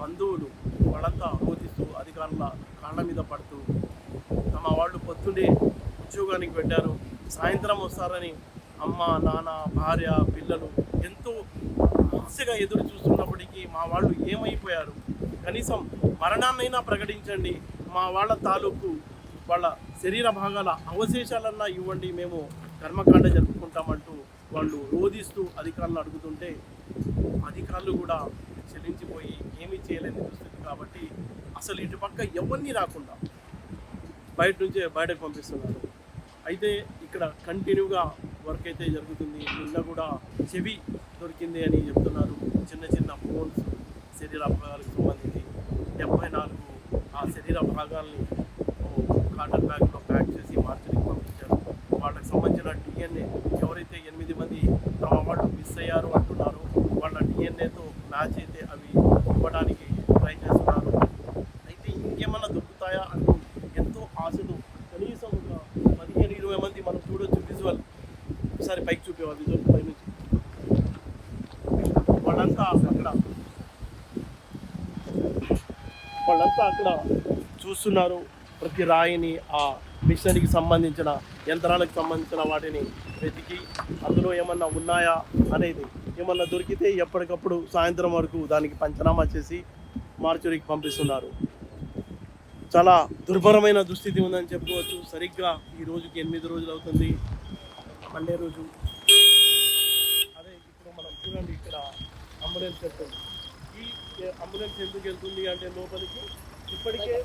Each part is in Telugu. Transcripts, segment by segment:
బంధువులు వాళ్ళంతా రోధిస్తూ అధికారుల కాళ్ళ మీద పడుతూ తమ వాళ్ళు పొద్దున్నే ఉద్యోగానికి పెట్టారు సాయంత్రం వస్తారని అమ్మ నాన్న భార్య పిల్లలు ఎంతో ఆశగా ఎదురు చూస్తున్నప్పటికీ మా వాళ్ళు ఏమైపోయారు? కనీసం మరణాన్నైనా ప్రకటించండి. మా వాళ్ళ తాలూకు వాళ్ళ శరీర భాగాల అవశేషాలన్నా ఇవ్వండి. మేము కర్మకాండ జరుపుకుంటామంటూ వాళ్ళు రోధిస్తూ అధికారులను అడుగుతుంటే అధికారులు కూడా చెల్లించిపోయి ఏమీ చేయలేని పరిస్థితి కాబట్టి అసలు ఇటు పక్క ఎవరిని రాకుండా బయట నుంచే బయటకు పంపిస్తున్నారు. అయితే ఇక్కడ కంటిన్యూగా వర్క్ అయితే జరుగుతుంది. నిన్న కూడా చెవి దొరికింది అని చెప్తున్నారు. చిన్న చిన్న బోన్స్ శరీర భాగాలకు సంబంధించి. డెబ్బై నాలుగు ఆ శరీర భాగాల్ని కాటన్ బ్యాగ్లో ప్యాక్ చేసి మార్చడానికి పంపించారు. వాళ్ళకి సంబంధించిన డిఎన్ఏ ఎవరైతే ఎనిమిది మంది తమ వాళ్ళు మిస్ అయ్యారు అంటున్నారో వాళ్ళ డిఎన్ఏతో మ్యాచ్ అయితే అవి ఇవ్వడానికి ట్రై చేస్తున్నారు. అయితే ఇంకేమన్నా దొరుకుతాయా అంటూ ఎంతో ఆశలు కనీసం ఒక పదిహేను ఇరవై మంది మనం చూడొచ్చు విజువల్ ఒకసారి పైకి చూపేవా విజువల్ పై నుంచి వాళ్ళంతా అక్కడ. వాళ్ళంతా అక్కడ చూస్తున్నారు. ప్రతి రాయిని ఆ మిషనరీకి సంబంధించిన యంత్రాలకు సంబంధించిన వాటిని వెతికి అందులో ఏమన్నా ఉన్నాయా అనేది ఏమన్నా దొరికితే ఎప్పటికప్పుడు సాయంత్రం వరకు దానికి పంచనామా చేసి మార్చురికి పంపిస్తున్నారు. చాలా దుర్భరమైన దుస్థితి ఉందని చెప్పుకోవచ్చు. సరిగ్గా ఈ రోజుకి ఎనిమిది రోజులు అవుతుంది. మండే రోజు. అదే ఇప్పుడు మనం చూడండి ఇక్కడ అంబులెన్స్ వెళ్తుంది. ఈ అంబులెన్స్ ఎందుకు వెళ్తుంది అంటే లోపలికి ఇప్పటికే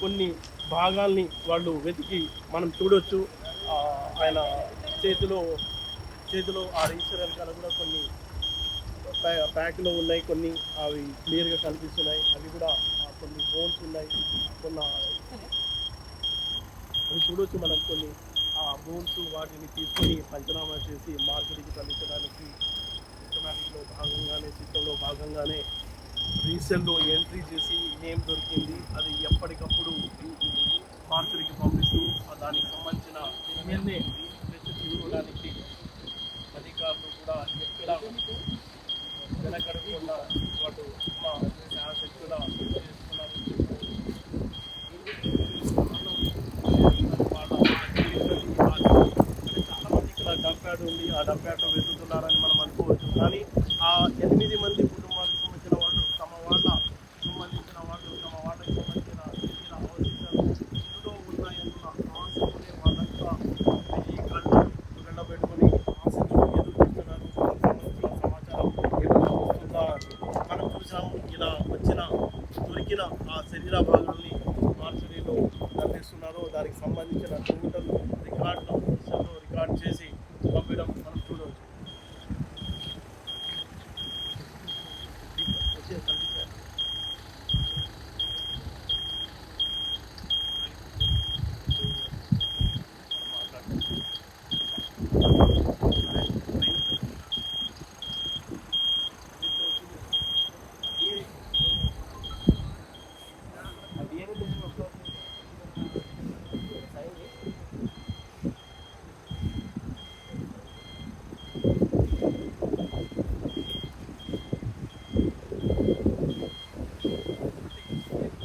కొన్ని భాగాల్ని వాళ్ళు వెతికి మనం చూడొచ్చు. ఆయన చేతిలో చేతిలో ఆ రిజిస్టర్ వెనకాల కూడా కొన్ని ప్యాక్లో ఉన్నాయి కొన్ని అవి క్లియర్గా కనిపిస్తున్నాయి. అవి కూడా కొన్ని బోన్స్ ఉన్నాయి. కొన్ని అవి చూడొచ్చు మనం కొన్ని. ఆ బోన్స్ వాటిని తీసుకొని పంచనామా చేసి మార్కెట్కి పంపించడానికి సిస్టమేటిక్లో భాగంగానే సిస్టంలో భాగంగానే రీసెల్లో ఎంట్రీ చేసి నేమ్ దొరికింది. అది ఎప్పటికప్పుడు మార్కెట్కి పంపిస్తూ దానికి సంబంధించిన డిఎన్ఏ తీసుకోవడానికి అధికారులు కూడా ఎక్కడ వెనకడకుండా వాటి మా శాశక్తుల చేస్తున్నారు చాలా మంది ఇక్కడ డంప్యాడ్ ఉంది ఆ డంప్యాడ్ వెతుకుతున్నారని మనం అనుకోవచ్చు కానీ ఆ ఎనిమిది మంది కుటుంబాలకు సంబంధించిన వాళ్ళు తమ వాళ్ళ సంబంధించిన వాళ్ళు తమ వాళ్ళకి సంబంధించిన శరీర అవశేషాలు ఇందులో ఉన్నాయన్న ఆశతోనే వాళ్ళంతా ఈ కళ్ళు వెళ్ళబెట్టుకొని ఆశతో ఎదురు చూస్తున్నారు సంబంధించిన సమాచారం ఎప్పుడు వస్తుందా అని. మనం చూసాము ఇలా వచ్చిన దొరికిన ఆ శరీర భాగాల్ని మార్చరీలో కనిపిస్తున్నారు దానికి సంబంధించిన టోటల్ రికార్డులు సిస్టంలో రికార్డ్ చేసి పంపించడం మనం చూడవచ్చు వచ్చే కనిపించారు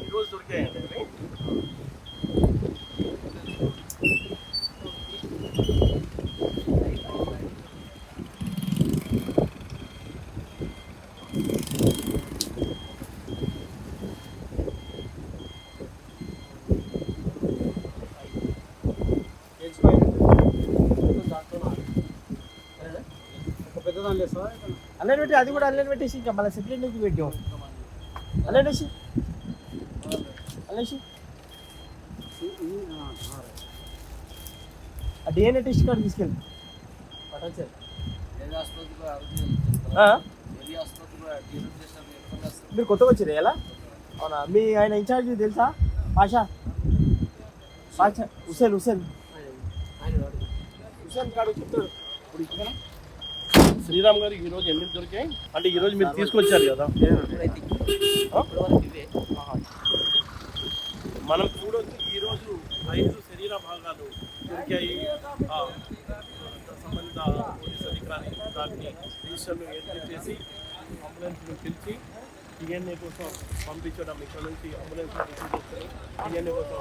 ఈరోజు దొరికాయండి అవి అల్లెన్ పెట్టి అది కూడా అల్లెన్ పెట్టేసి ఇంకా మళ్ళీ సెటిల్ నుంచి పెట్టాం అల్లెన్ వేసి అల్లేసి ఆ? డిఎన్ఏ టెస్ట్ కార్డు తీసుకెళ్ళి మీరు కొత్తగా వచ్చారు ఎలా అవునా? మీ ఆయన ఇన్ఛార్జ్ తెలుసా? పాషా? పాషా హుసేన్ హుసేన్ హుసేన్ కాడు చెప్తాడు. ఇప్పుడు ఇక్కడ శ్రీరామ్ గారు ఈ రోజు ఎన్ని దొరికాయి అంటే ఈ రోజు మీరు తీసుకొచ్చారు కదా? మనం చూడొచ్చు ఈ రోజు ఐదు శరీర భాగాలు దొరికాయి. సంబంధిత పోలీస్ అధికారి దాన్ని రిజిస్టర్లు ఎంట్రీ చేసి అంబులెన్స్ను పిలిచి డిఎన్ఏ కోసం పంపించడం ఇక్కడ నుంచి అంబులెన్స్ డిఎన్ఏ కోసం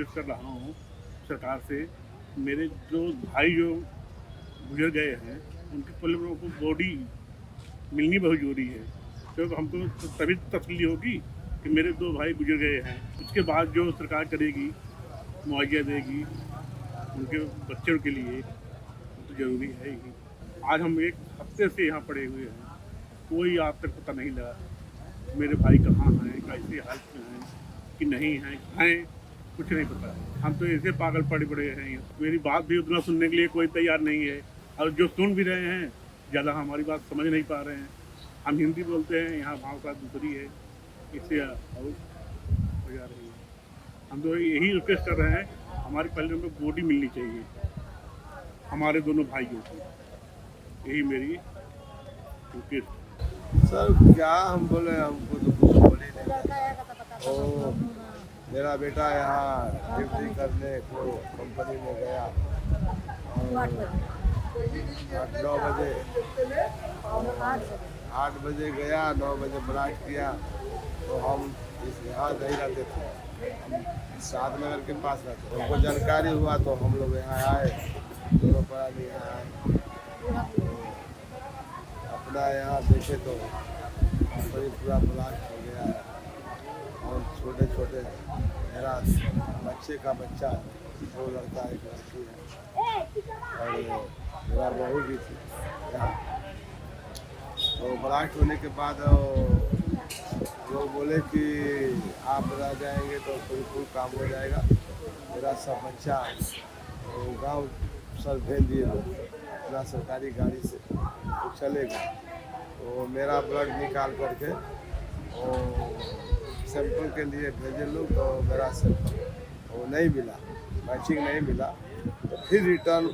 रिक्वेस्ट कर रहा हूँ सरकार से, मेरे जो भाई जो गुजर गए हैं, उनके लोगों को बॉडी मिलनी बहुत ज़रूरी है। क्योंकि हमको तो तभी तसली होगी कि मेरे दो भाई गुजर गए हैं। उसके बाद जो सरकार करेगी, मुआवजा देगी उनके बच्चों के लिए तो ज़रूरी है ही। आज हम एक हफ़्ते से यहाँ पड़े हुए हैं। कोई आज तक पता नहीं लगा मेरे भाई कहाँ हैं, कैसे हालत में हैं, कि नहीं हैं हैं। कुछ नहीं पता। हम तो ऐसे पागल पड़े पड़े हैं। मेरी बात भी उतना सुनने के लिए कोई तैयार नहीं है। और जो सुन भी रहे हैं, ज़्यादा हमारी बात समझ नहीं पा रहे हैं। हम हिंदी बोलते हैं, यहाँ भाषा दूसरी है। इससे और हो जा रही है। हम तो यही रिक्वेस्ट कर रहे हैं, हमारी पहले उनको बॉडी मिलनी चाहिए। हमारे दोनों भाइयों की। यही मेरी रिक्वेस्ट सर, क्या हम बोले, हमको तो कुछ बोले नहीं। मेरा बेटा यहाँ ड्यूटी करने को कंपनी में गया। आठ नौ बजे। आठ बजे। गया नौ बजे ब्लास्ट किया। तो हम इस यहाँ नहीं रहते थे। हम सात नगर के पास रहते थे। हमको जानकारी हुआ तो हम लोग यहाँ आए। दोनों प्राणी यहाँ आए। अपना यहाँ देखे तो पूरा ब्लास्ट छोटे छोटे मेरा बच्चे का बच्चा दो लड़का एक लड़की है। और मेरा बहू भी थी। तो ब्लास्ट होने के बाद वो लोग बोले कि आप रह जाएँगे तो कोई काम हो जाएगा। मेरा सब बच्चा तो गाँव सर भेज दिए अपना सरकारी गाड़ी से तो चले गए। तो मेरा ब्लड निकाल करके और सैंपल के लिए भेजे लोग तो मेरा सैंपल वो नहीं मिला मैचिंग नहीं मिला। तो फिर रिटर्न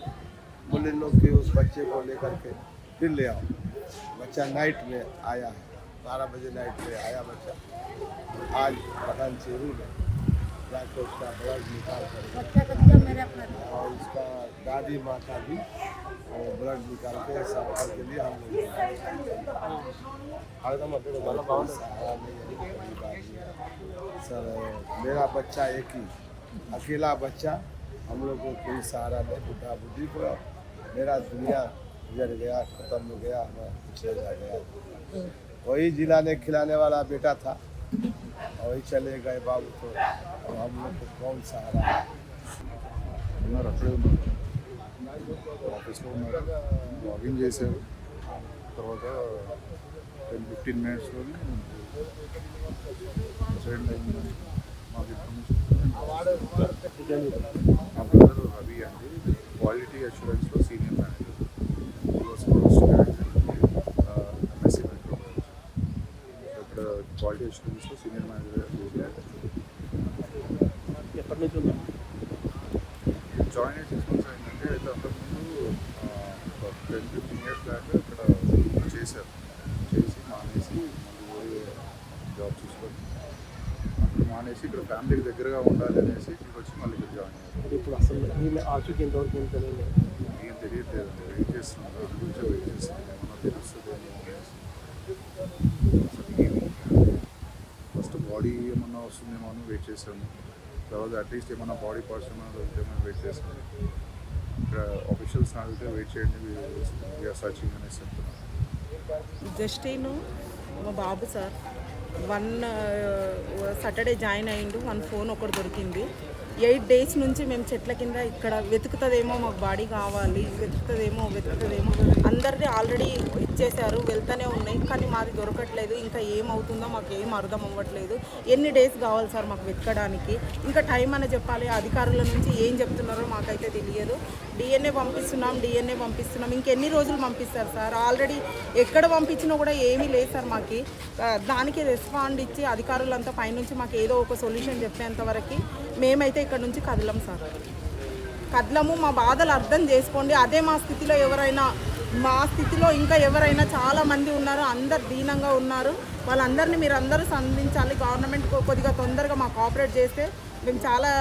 बोले लोग कि उस बच्चे को लेकर के फिर ले आओ। बच्चा नाइट में आया है बारह बजे नाइट में आया बच्चा। आज पठान चेरू में जाकर उसका ब्लड निकाल कर और उसका दादी माँ का भी और ब्लड निकाल के के लिए हम लोग है, नहीं है। सर मेरा बच्चा एक ही अकेला बच्चा हम लोग को कोई सहारा नहीं बुढ़ा बुढ़ी को। मेरा दुनिया गुजर गया खत्म हो गया मैं पिछले जा गया। वही जिला ने खिलाने वाला बेटा था वही चले गए बाबू तो अब हम लोग को कौन सहारा? ఆఫీస్లో ఉన్నారు లాగిన్ చేశారు. తర్వాత టెన్ ఫిఫ్టీన్ మినిట్స్లోనే సైడ్ అయిందని మాకు ఇన్ఫర్మేషన్ మా బ్రదర్ రవి అండి. క్వాలిటీ అష్యూరెన్స్లో సీనియర్ మేనేజర్. ఎంఎస్సీ మెట్రో ఇక్కడ క్వాలిటీ అష్యూరెన్స్లో సీనియర్ మేనేజర్ ఎప్పటి నుంచి జాయిన్ అయ్యి సిక్స్ మంత్స్ అయిందంటే అయితే అంతకుముందు టెన్ ఫిఫ్టీన్ ఇయర్స్ బ్యాక్ ఇక్కడ చేశారు చేసి మానేసి మళ్ళీ పోయి జాబ్ చూసుకొని అక్కడ మానేసి ఇక్కడ ఫ్యామిలీకి దగ్గరగా ఉండాలి అనేసి ఇక్కడికి వచ్చి మళ్ళీ ఇక్కడ జాయిన్ అయ్యారు ఇప్పుడు ఈమె ఆచూకి ఎంతవరకు ఏం తెలియలేదు ఏం తెలియట్లేదండి వెయిట్ చేస్తున్నాను. దాని గురించి వెయిట్ చేస్తున్నాను. ఏమన్నా తెలుస్తుందేమో అనేసి ఫస్ట్ బాడీ ఏమన్నా వస్తుందేమో అని వెయిట్ చేశాను. తర్వాత అట్లీస్ట్ ఏమన్నా బాడీ పార్ట్స్ ఏమన్నా దొరికితేమో వెయిట్ చేశాను ఇక్కడ ఆఫీషియల్స్ అడిగితే వెయిట్ చేయండి. వీఆర్ సర్చింగ్ అనేసి చెప్తున్నాను జస్టిన్ మా బాబు సార్. వన్ సాటర్డే జాయిన్ అయ్యిండు వన్ ఫోన్ ఒకటి దొరికింది. ఎయిట్ డేస్ నుంచి మేము చెట్ల కింద ఇక్కడ వెతుకుతుందేమో మాకు బాడీ కావాలి వెతుకుతుందేమో వెతుకుతుందేమో. అందరిది ఆల్రెడీ ఇచ్చేశారు వెళ్తూనే ఉన్నాయి. కానీ మాది దొరకట్లేదు. ఇంకా ఏమవుతుందో మాకు ఏం అర్థం అవ్వట్లేదు. ఎన్ని డేస్ కావాలి సార్ మాకు వెతకడానికి? ఇంకా టైం అని చెప్పాలి. అధికారుల నుంచి ఏం చెప్తున్నారో మాకైతే తెలియదు. డిఎన్ఏ పంపిస్తున్నాం డిఎన్ఏ పంపిస్తున్నాం. ఇంకెన్ని రోజులు పంపిస్తారు సార్? ఆల్రెడీ ఎక్కడ పంపించినా కూడా ఏమీ లేదు సార్ మాకు. దానికి రెస్పాండ్ ఇచ్చి అధికారులంతా పైనుంచి మాకు ఏదో ఒక సొల్యూషన్ చెప్పేంత వరకు మేమైతే ఇక్కడ నుంచి కదలం సార్ కదలము మా బాధలు అర్థం చేసుకోండి అదే మా స్థితిలో ఎవరైనా మా స్థితిలో ఇంకా ఎవరైనా చాలా మంది ఉన్నారు అందరు దీనంగా ఉన్నారు వాళ్ళందరినీ మీరు అందరూ సంధించాలి గవర్నమెంట్ కొ- కొద్దిగా తొందరగా మాకు ఆపరేట్ చేస్తే మేము చాలా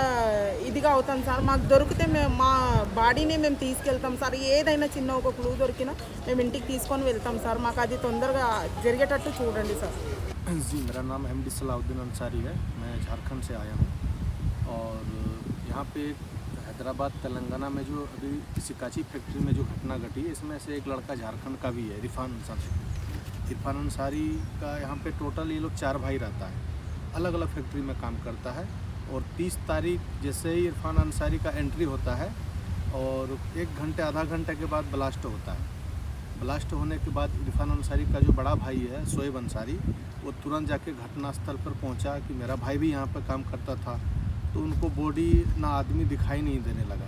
ఇదిగా అవుతాం సార్ మాకు దొరికితే మేము మా బాడీని మేము తీసుకెళ్తాం సార్ ఏదైనా చిన్న ఒక క్లూ దొరికినా మేము ఇంటికి తీసుకొని వెళ్తాం సార్ మాకు అది తొందరగా జరిగేటట్టు చూడండి సార్ जी मेरा नाम एम डी सलाउद्दीन अंसारी है मैं झारखंड से आया हूँ और यहाँ पे हैदराबाद, तेलंगाना में जो अभी सिकाची फैक्ट्री में जो घटना घटी है इसमें से एक लड़का झारखंड का भी है, इरफान अंसारी। इरफान अंसारी का यहाँ पे टोटल ये लोग चार भाई रहता है। अलग अलग फैक्ट्री में काम करता है और 30 तारीख जैसे ही इरफान अंसारी का एंट्री होता है और एक घंटे, आधा घंटे के बाद ब्लास्ट होता है। ब्लास्ट होने के बाद इरफान अंसारी का जो बड़ा भाई है शोएब अंसारी, वो तुरंत जाके घटनास्थल पर पहुँचा कि मेरा भाई भी यहाँ पर काम करता था। तो उनको बॉडी ना आदमी दिखाई नहीं देने लगा।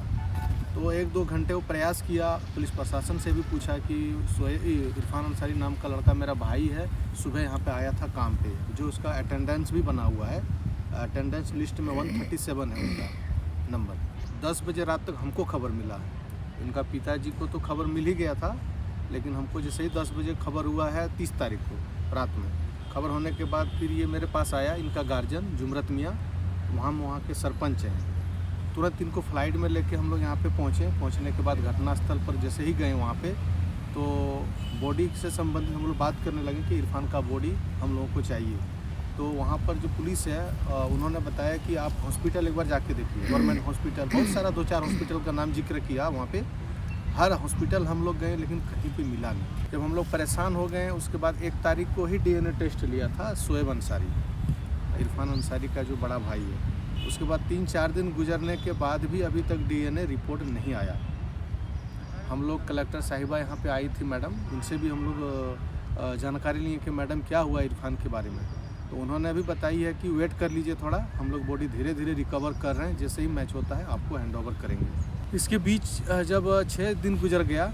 तो एक दो घंटे वो प्रयास किया, पुलिस प्रशासन से भी पूछा कि सोए इरफान अंसारी नाम का लड़का मेरा भाई है, सुबह यहाँ पे आया था काम पे, जो उसका अटेंडेंस भी बना हुआ है। अटेंडेंस लिस्ट में 137 है उनका नंबर 10 बजे रात तक हमको खबर मिला। इनका पिताजी को तो खबर मिल ही गया था, लेकिन हमको जैसे ही 10 बजे खबर हुआ है 30 तारीख को रात में। खबर होने के बाद फिर ये मेरे पास आया, इनका गार्जियन जुमरत मियाँ। वहाँ वहाँ के सरपंच हैं। तुरंत इनको फ़्लाइट में लेके हम लोग यहाँ पे पहुँचे। पहुँचने के बाद घटनास्थल पर जैसे ही गए वहाँ पे तो बॉडी से संबंधित हम लोग बात करने लगे कि इरफान का बॉडी हम लोगों को चाहिए। तो वहाँ पर जो पुलिस है उन्होंने बताया कि आप हॉस्पिटल एक बार जाके देखिए। गवर्नमेंट हॉस्पिटल, बहुत सारा दो चार हॉस्पिटल का नाम ज़िक्र किया वहाँ पर हर हॉस्पिटल हम लोग गए, लेकिन कहीं पे मिला नहीं। जब हम लोग परेशान हो गए, उसके बाद एक तारीख को ही डीएनए टेस्ट लिया था सोएब अंसारी इरफान अंसारी का जो बड़ा भाई है, उसके बाद तीन चार दिन गुजरने के बाद भी अभी तक डीएनए रिपोर्ट नहीं आया। हम लोग कलेक्टर साहिबा यहाँ पे आई थी मैडम, उनसे भी हम लोग जानकारी लिए कि मैडम क्या हुआ इरफान के बारे में। तो उन्होंने भी बताई है कि वेट कर लीजिए थोड़ा, हम लोग बॉडी धीरे धीरे रिकवर कर रहे हैं, जैसे ही मैच होता है आपको हैंड ओवर करेंगे। इसके बीच जब छः दिन गुजर गया,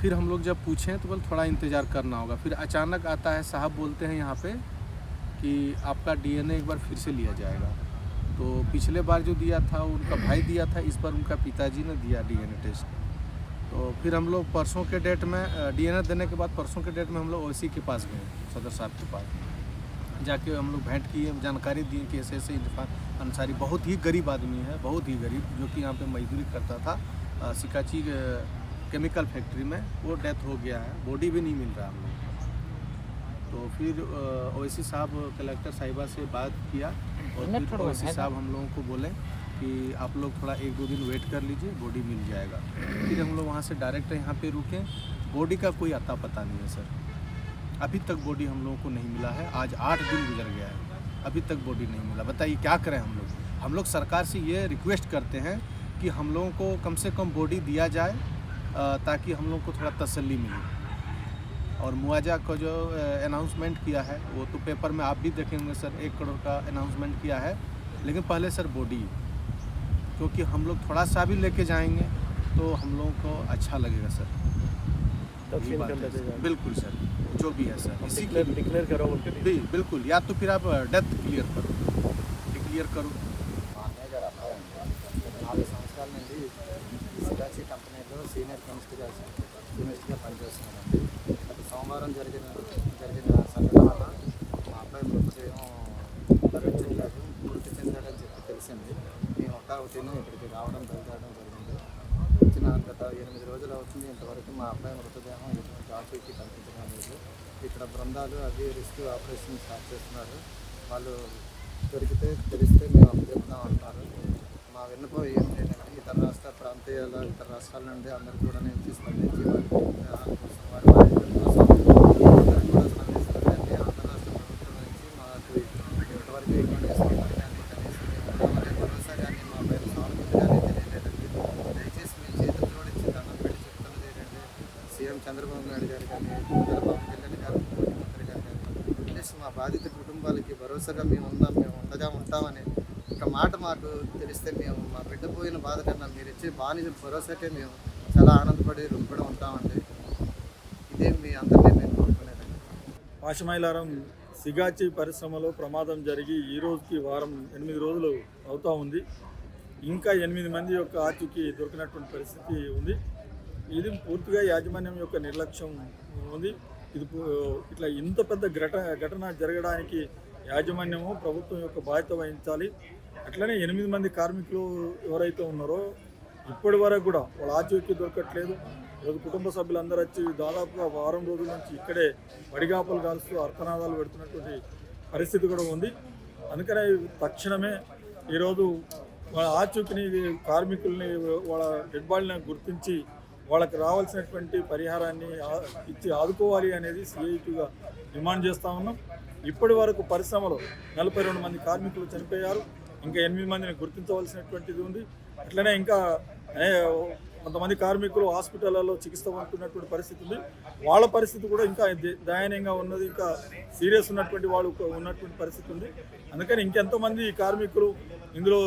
फिर हम लोग जब पूछें तो बोल थोड़ा इंतज़ार करना होगा। फिर अचानक आता है, साहब बोलते हैं यहाँ पे कि आपका डीएनए एक बार फिर से लिया जाएगा। तो पिछले बार जो दिया था, उनका भाई दिया था, इस बार उनका पिताजी ने दिया डीएनए टेस्ट। तो फिर हम लोग परसों के डेट में डीएनए देने के बाद परसों के डेट में हम लोग ओसी के पास गए, सदर साहब के पास। जाके हम लोग भेंट किए, जानकारी दिए कि ऐसे ऐसे इरफान अंसारी बहुत ही गरीब आदमी है, बहुत ही गरीब, जो कि यहाँ पे मजदूरी करता था। सिकाची केमिकल फैक्ट्री में वो डेथ हो गया है, बॉडी भी नहीं मिल रहा हम लोग। तो फिर ओवैसी साहब कलेक्टर साहिबा से बात किया और फिर ओवैसी साहब हम लोगों को बोले कि आप लोग थोड़ा एक दो दिन वेट कर लीजिए बॉडी मिल जाएगा। फिर हम लोग वहाँ से डायरेक्ट यहाँ पे रुके। बॉडी का कोई अता पता नहीं है सर अभी तक बॉडी हम लोगों को नहीं मिला है। आज आठ दिन गुजर गया है। अभी तक बॉडी नहीं मिला। बताइए क्या करें हम लोग? हम लोग सरकार से ये रिक्वेस्ट करते हैं कि हम लोगों को कम से कम बॉडी दिया जाए ताकि हम लोग को थोड़ा तसल्ली मिले। और मुआवजा का जो अनाउंसमेंट किया है वो तो पेपर में आप भी देखेंगे सर एक करोड़ का अनाउंसमेंट किया है लेकिन पहले सर बॉडी क्योंकि हम लोग थोड़ा सा भी लेके जाएंगे तो हम लोगों को अच्छा लगेगा सर यही बात है सर। बिल्कुल सर जो भी है सर इसी के लिए डिक्लेयर करो बोल भी बिल्कुल या तो फिर आप डेथ क्लियर करो क्लियर करो మా అన్నయ్య గారు అబ్బాయి అండి నాలుగు సంవత్సరాల నుండి సిటాచి కంపెనీలో సీనియర్ కెమిస్ట్గా కెమిస్ట్గా పనిచేస్తున్నారండి అది సోమవారం జరిగిన జరిగిన సంఘటన వల్ల మా అబ్బాయి మృతదేహం మృతి చెందాడు మృతి చెందాడని చెప్పి తెలిసింది. మేము ఒక తిని ఇక్కడికి రావడం బయలుదేరడం జరిగింది. వచ్చిన గత ఎనిమిది రోజులు అవుతుంది. ఇంతవరకు మా అబ్బాయి మృతదేహం ఎటువంటి ఆఫీస్కి కనిపించడం లేదు. ఇక్కడ బృందాలు అవి రిస్క్ ఆపరేషన్ స్టార్ట్ చేస్తున్నారు. వాళ్ళు దొరికితే తెలిస్తే మేము అప్పచెప్తాం అంటారు. మా విన్నపం ఏం లేదంటే ఇతర రాష్ట్ర ప్రాంతీయాల ఇతర రాష్ట్రాల నుండి అందరూ కూడా నుంచి స్పందించి వారి విగ్రహాల కోసం వారి బాధ్యతల కోసం అందరూ కూడా స్పందిస్తున్నారండి ఆంధ్ర రాష్ట్ర ప్రభుత్వం నుంచి మాకు ఇంతవరకు ఎటువంటి స్పందన కానీ కనీసం మేము ఉన్నామనే భరోసా కానీ మా పైన సానుభూతి కానీ తెలియలేదండి దయచేసి మీ చేతులు జోడించి దండం పెట్టి చెప్తున్నది ఏంటంటే సీఎం చంద్రబాబు నాయుడు గారు కానీ చంద్రబాబు కళ్యాణ్ గారు ముఖ్యమంత్రి గారు కానీ బాధిత కుటుంబాలకి భరోసాగా మేము ఉన్నాం మేము ఉండగా ఉంటామని ఒక మాట మాకు తెలిస్తే మేము మా బిడ్డ పోయిన బాధ కన్నా మీరు ఇచ్చే బాని భరోసాకే మేము చాలా ఆనందపడి రుణపడి ఉంటామండి. ఇదే మీ అందరినీ మేము కోరుకునేదండి వాషమైలారం సిగాచి పరిశ్రమలో ప్రమాదం జరిగి ఈ రోజుకి వారం ఎనిమిది రోజులు అవుతా ఉంది. ఇంకా ఎనిమిది మంది యొక్క ఆచూకీ దొరికినటువంటి పరిస్థితి ఉంది. ఇది పూర్తిగా యాజమాన్యం యొక్క నిర్లక్ష్యం ఉంది. ఇది ఇట్లా ఇంత పెద్ద ఘట ఘటన జరగడానికి యాజమాన్యము ప్రభుత్వం యొక్క బాధ్యత వహించాలి. అట్లనే ఎనిమిది మంది కార్మికులు ఎవరైతే ఉన్నారో ఇప్పటి వరకు కూడా వాళ్ళ ఆచూకీ దొరకట్లేదు. ఈరోజు కుటుంబ సభ్యులందరూ వచ్చి దాదాపుగా వారం రోజుల నుంచి ఇక్కడే వడిగాపలు కాలుస్తూ అర్థనాదాలు పెడుతున్నటువంటి పరిస్థితి కూడా ఉంది. అందుకనే తక్షణమే ఈరోజు వాళ్ళ ఆచూకీని కార్మికుల్ని వాళ్ళ డెడ్ బాడీని గుర్తించి వాళ్ళకి రావాల్సినటువంటి పరిహారాన్ని ఇచ్చి ఆదుకోవాలి అనేది సిఐటిగా డిమాండ్ చేస్తూ ఉన్నాం. ఇప్పటి వరకు పరిశ్రమలో నలభై రెండు మంది కార్మికులు చనిపోయారు. ఇంకా ఎనిమిది మందిని గుర్తించవలసినటువంటిది ఉంది. అట్లనే ఇంకా కొంతమంది కార్మికులు హాస్పిటల్లో చికిత్స పొందుతున్నటువంటి పరిస్థితి ఉంది. వాళ్ళ పరిస్థితి కూడా ఇంకా దయనీయంగా ఉన్నది. ఇంకా సీరియస్ ఉన్నటువంటి వాళ్ళు ఉన్నటువంటి పరిస్థితి ఉంది. అందుకని ఇంకెంతమంది కార్మికులు ఇందులో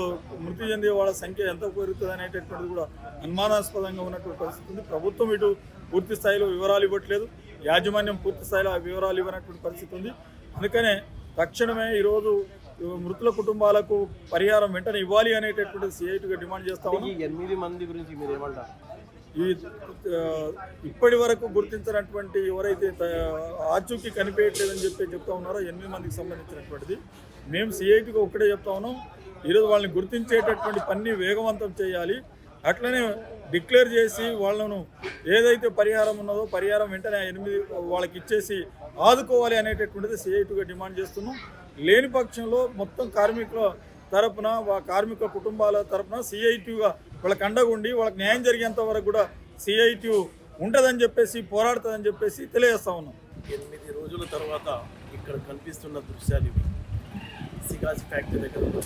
మృతి చెందే వాళ్ళ సంఖ్య ఎంత పెరుగుతుంది అనేటటువంటిది కూడా అనుమానాస్పదంగా ఉన్నటువంటి పరిస్థితి ఉంది. ప్రభుత్వం ఇటు పూర్తి స్థాయిలో వివరాలు ఇవ్వట్లేదు. యాజమాన్యం పూర్తి స్థాయిలో ఆ వివరాలు ఇవ్వనటువంటి పరిస్థితి ఉంది. అందుకనే తక్షణమే ఈరోజు మృతుల కుటుంబాలకు పరిహారం వెంటనే ఇవ్వాలి అనేటటువంటి సిఐటిగా డిమాండ్ చేస్తా ఉన్నాం. ఈ ఎనిమిది మంది గురించి మీరు ఏమంటారు? ఈ ఇప్పటి వరకు గుర్తించినటువంటి ఎవరైతే ఆచూకీ కనిపించట్లేదని చెప్పి చెప్తా ఉన్నారో ఎనిమిది మందికి సంబంధించినటువంటిది. మేము సిఐటికి ఒక్కటే చెప్తా ఉన్నాం. ఈరోజు వాళ్ళని గుర్తించేటటువంటి పని వేగవంతం చేయాలి. అట్లనే డిక్లేర్ చేసి వాళ్ళను ఏదైతే పరిహారం ఉన్నదో పరిహారం వెంటనే ఎనిమిది వాళ్ళకి ఇచ్చేసి ఆదుకోవాలి అనేటటువంటిది సిఐటిగా డిమాండ్ చేస్తున్నాం. లేని పక్షంలో మొత్తం కార్మికుల తరపున వా- కార్మిక కుటుంబాల తరపున సిఐటిగా వాళ్ళకి అండగుండి వాళ్ళకి న్యాయం జరిగేంత వరకు కూడా సిఐటి ఉంటుందని చెప్పేసి పోరాడుతుందని చెప్పేసి తెలియజేస్తా ఉన్నాం. ఎనిమిది రోజుల తర్వాత ఇక్కడ కనిపిస్తున్న దృశ్యాలు ఇవి. సిగాసి ఫ్యాక్టరీ దగ్గర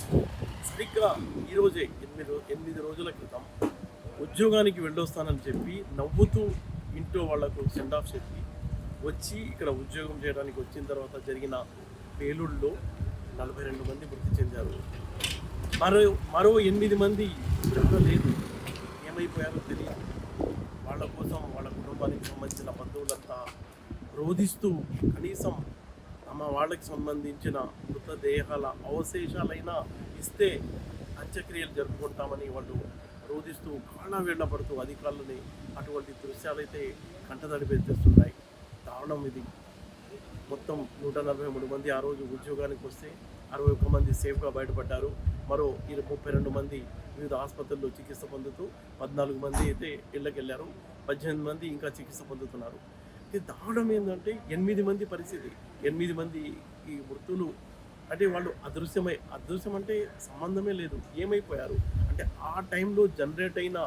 సరిగ్గా ఈరోజే ఎనిమిది ఎనిమిది రోజుల క్రితం ఉద్యోగానికి వెళ్ళొస్తానని చెప్పి నవ్వుతూ ఇంట్లో వాళ్ళకు సెండ్ ఆఫ్ చెప్పి వచ్చి ఇక్కడ ఉద్యోగం చేయడానికి వచ్చిన తర్వాత జరిగిన పేలుళ్ళలో నలభై రెండు మంది మృతి చెందారు. మరో మరో ఎనిమిది మంది లేదు. ఏమైపోయారో తెలియదు. వాళ్ళ కోసం వాళ్ళ కుటుంబానికి సంబంధించిన బంధువులంతా రోధిస్తూ కనీసం మా వాళ్ళకి సంబంధించిన మృతదేహాల అవశేషాలైనా ఇస్తే అంత్యక్రియలు జరుపుకుంటామని వాళ్ళు రోధిస్తూ కాళ్ళ వేళ్ళ పడుతూ అధికారులని అటువంటి దృశ్యాలైతే కంటదడి పెట్టేస్తున్నాయి. దారుణం ఇది. మొత్తం నూట నలభై మూడు మంది ఆ రోజు ఉద్యోగానికి వస్తే అరవై ఒక్క మంది సేఫ్గా బయటపడ్డారు. మరో ఇరు ముప్పై రెండు మంది వివిధ ఆసుపత్రుల్లో చికిత్స పొందుతూ పద్నాలుగు మంది అయితే ఇళ్ళకెళ్ళారు పద్దెనిమిది మంది ఇంకా చికిత్స పొందుతున్నారు. అయితే దారుణం ఏంటంటే ఎనిమిది మంది పరిస్థితి. ఎనిమిది మంది ఈ మృతులు అంటే వాళ్ళు అదృశ్యమై అదృశ్యం అంటే సంబంధమే లేదు. ఏమైపోయారు? అంటే ఆ టైంలో జనరేట్ అయిన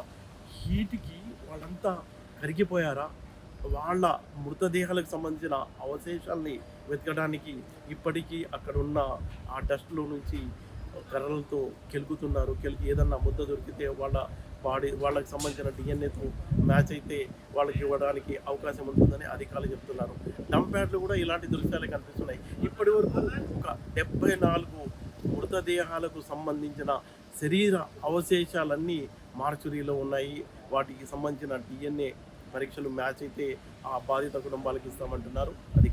హీట్కి వాళ్ళంతా కరిగిపోయారా? వాళ్ళ మృతదేహాలకు సంబంధించిన అవశేషాల్ని వెతకడానికి ఇప్పటికీ అక్కడ ఉన్న ఆ డస్ట్లో నుంచి కర్రలతో కెలుకుతున్నారు. కెలికి ఏదన్నా ముద్ద దొరికితే వాళ్ళ బాడీ వాళ్ళకి సంబంధించిన డిఎన్ఏతో మ్యాచ్ అయితే వాళ్ళకి ఇవ్వడానికి అవకాశం ఉంటుందని అధికారులు చెప్తున్నారు. డంప్యాడ్లు కూడా ఇలాంటి దృశ్యాలే కనిపిస్తున్నాయి. ఇప్పటి వరకు ఒక డెబ్బై నాలుగు మృతదేహాలకు సంబంధించిన శరీర అవశేషాలన్నీ మార్చురీలో ఉన్నాయి. వాటికి సంబంధించిన డిఎన్ఏ పరీక్షలు మ్యాచ్ అయితే ఆ బాధిత కుటుంబాలకు ఇస్తామంటున్నారు. అది